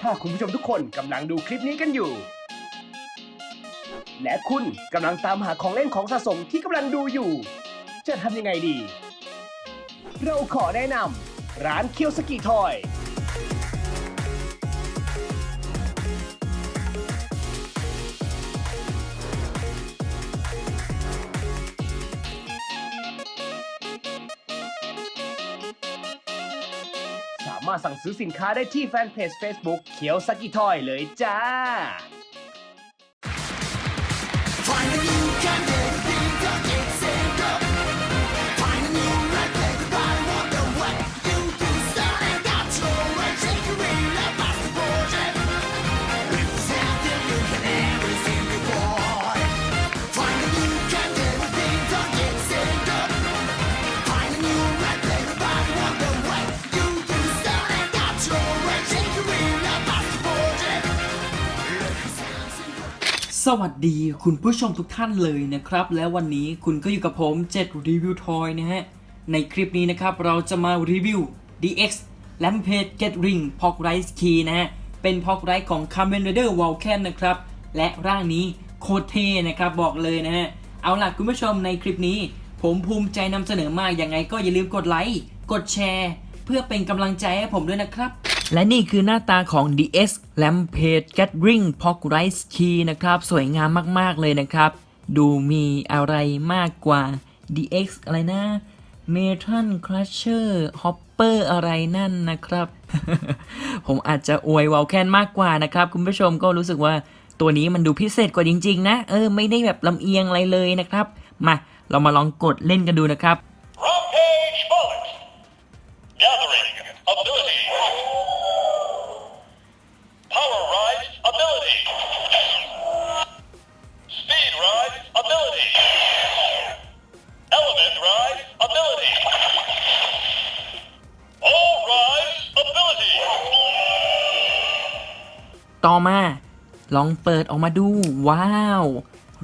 ถ้าคุณผู้ชมทุกคนกำลังดูคลิปนี้กันอยู่ และคุณกำลังตามหาของเล่นของสะสมที่กำลังดูอยู่ จะทำยังไงดี เราขอแนะนำร้านเคียวสกีทอยามารถสั่งซื้อสินค้าได้ที่แฟนเพจ Facebook เขียวสกิทอยเลยจ้า สวัสดีคุณผู้ชมทุกท่านเลยนะครับ และวันนี้คุณก็อยู่กับผม7รีวิวทอยนะฮะ ในคลิปนี้นะครับ เราจะมารีวิว DX Rampage Get Ring p o k Rice Key นะฮะ เป็น p o k Rice ของ Kamen Rider Vulcan นะครับ และร่างนี้โคตรเท่นะครับบอกเลยนะฮะ เอาล่ะคุณผู้ชมในคลิปนี้ ผมภูมิใจนำเสนอมากยังไงก็อย่าลืมกดไลค์กดแชร์ เพื่อเป็นกำลังใจให้ผมด้วยนะครับ และนี่คือหน้าตาของ DS Rampage Gathering Pock Rice Key นะครับ สวยงามมาก ๆ เลยนะครับ ดูมีอะไรมากกว่า DX อะไรนะ Metal Crusher Hopper อะไรนั่นนะครับ ผมอาจจะอวยวาวแคนมากกว่านะครับ คุณผู้ชมก็รู้สึกว่าตัวนี้มันดูพิเศษกว่าจริง ๆ นะ เออ ไม่ได้แบบลำเอียงอะไรเลยนะครับ มา เรามาลองกดเล่นกันดูนะครับ ต่อมา ลองเปิดออกมาดู ว้าว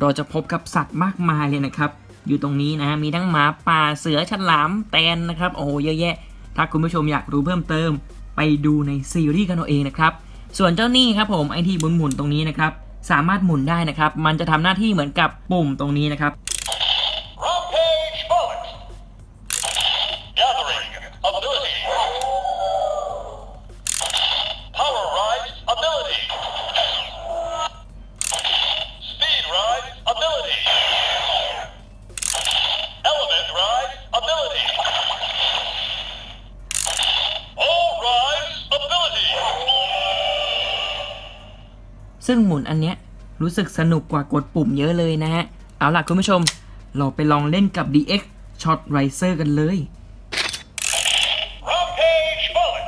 เราจะพบกับสัตว์มากมายเลยนะครับ อยู่ตรงนี้นะ มีทั้งหมาป่าเสือฉลามแตนนะครับ โอ้โหเยอะแยะ ถ้าคุณผู้ชมอยากรู้เพิ่มเติม ไปดูในซีรีส์กันเอาเองนะครับ ส่วนเจ้านี่ครับผมไอที่หมุนๆตรงนี้นะครับ สามารถหมุนได้นะครับ มันจะทำหน้าที่เหมือนกับปุ่มตรงนี้นะครับ ซึ่งหมุนอันเนี้ยรู้สึกสนุกกว่ากดปุ่มเยอะเลยนะฮะ เอาล่ะคุณผู้ชม เราไปลองเล่นกับ DX Shot Riser กันเลย Rampage Bullet.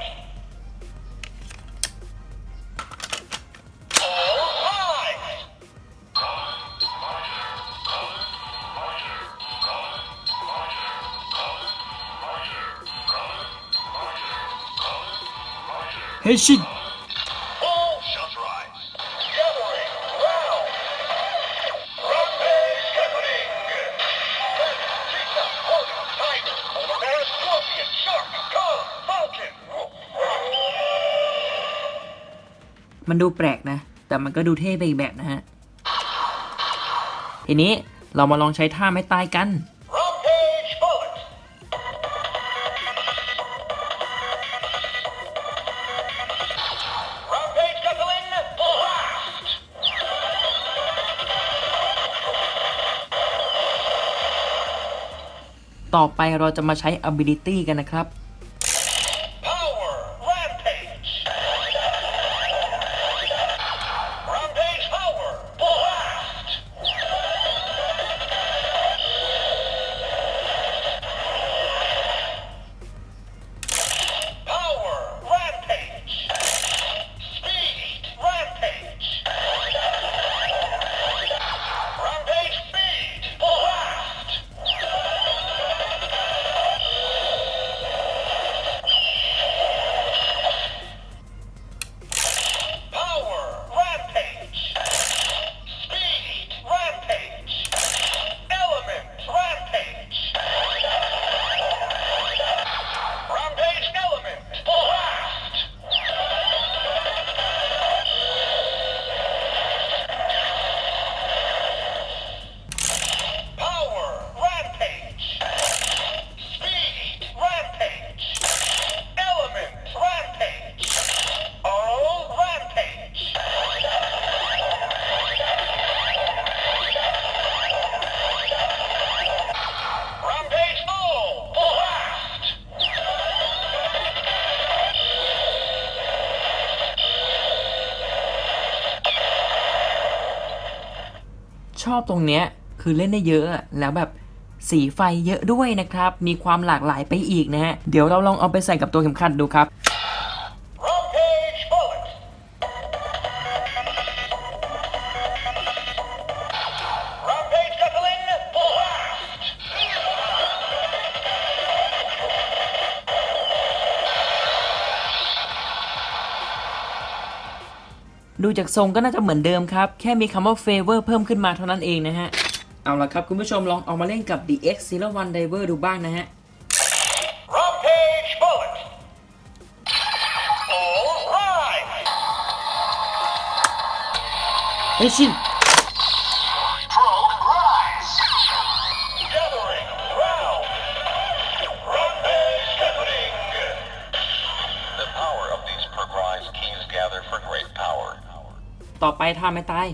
All Rise. Hey shit มันดูแปลกนะ แต่มันก็ดูเท่ไปอีกแบบนะฮะ ทีนี้เรามาลองใช้ท่าไม้ตายกัน Rampage bullet. Rampage Gatling blast. ต่อไปเราจะมาใช้ ability กันนะครับ ชอบตรงเนี้ยคือเล่นได้เยอะอะแล้วแบบสีไฟเยอะด้วยนะครับ มีความหลากหลายไปอีกนะฮะ เดี๋ยวเราลองเอาไปใส่กับตัวเข็มขัดดูครับ ดูจากทรงก็น่าจะเหมือนเดิมครับ แค่มีคำว่า favor เพิ่มขึ้นมาเท่านั้นเองนะฮะ เอาละครับคุณผู้ชมลองเอามาเล่นกับ DX Zero One Diver ดูบ้างนะฮะ Rampage bullet. All right. เฮ้ยชิน ต่อไปท่าไม่ตาย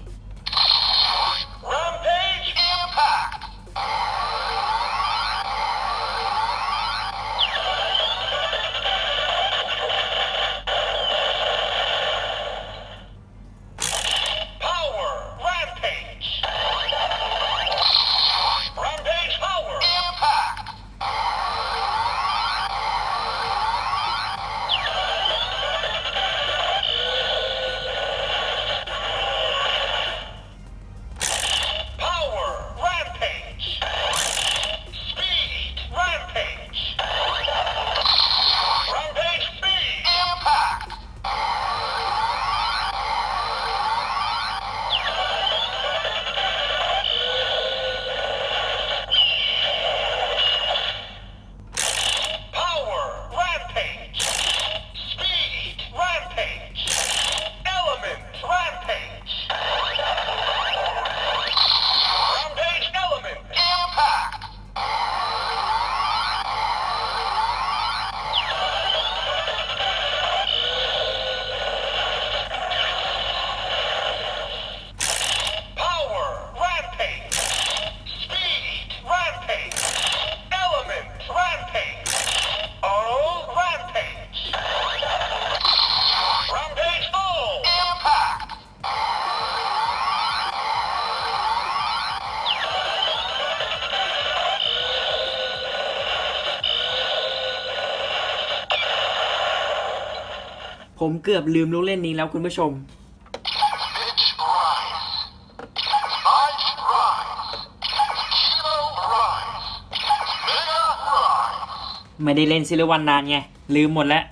ผมเกือบลืมลูกเล่นนี้แล้วคุณผู้ชม ไม่ได้เล่นซิลวันนานไง ลืมหมดแล้ว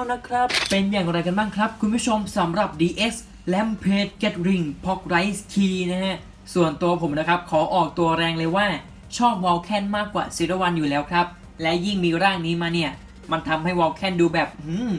แล้วนะครับ เป็นอย่างไรกันบ้างครับ คุณผู้ชมสำหรับ DX Rampage Get Ring p o k Rise Key นะฮะ ส่วนตัวผมนะครับ ขอออกตัวแรงเลยว่าชอบวอลแคนมากกว่าซิลวันอยู่แล้วครับ และยิ่งมีร่างนี้มาเนี่ย มันทำให้วอลแคนดูแบบหืม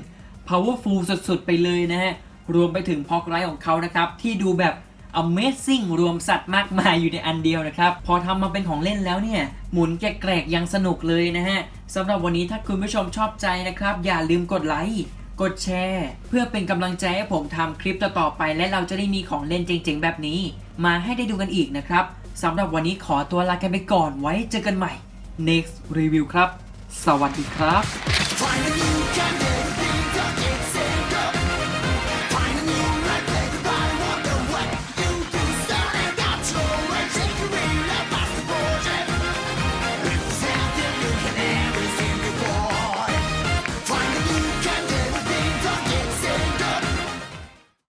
powerful สุดๆ ไปเลยนะฮะ รวมไปถึงพอกไรของเขานะครับ ที่ดูแบบ Amazing รวมสัตว์มากมายอยู่ในอันเดียวนะครับ พอทำมาเป็นของเล่นแล้วเนี่ย หมุนแกรกๆยังสนุกเลยนะฮะสำหรับวันนี้ถ้าคุณผู้ชมชอบใจนะครับ อย่าลืมกดไลค์กดแชร์ เพื่อเป็นกำลังใจให้ผมทำคลิปต่อๆไป และเราจะได้มีของเล่นเจ๋งๆ แบบนี้ มาให้ได้ดูกันอีกนะครับสำหรับวันนี้ขอตัวลากันไปก่อนไว้เจอกันใหม่ next review ครับ สวัสดีครับ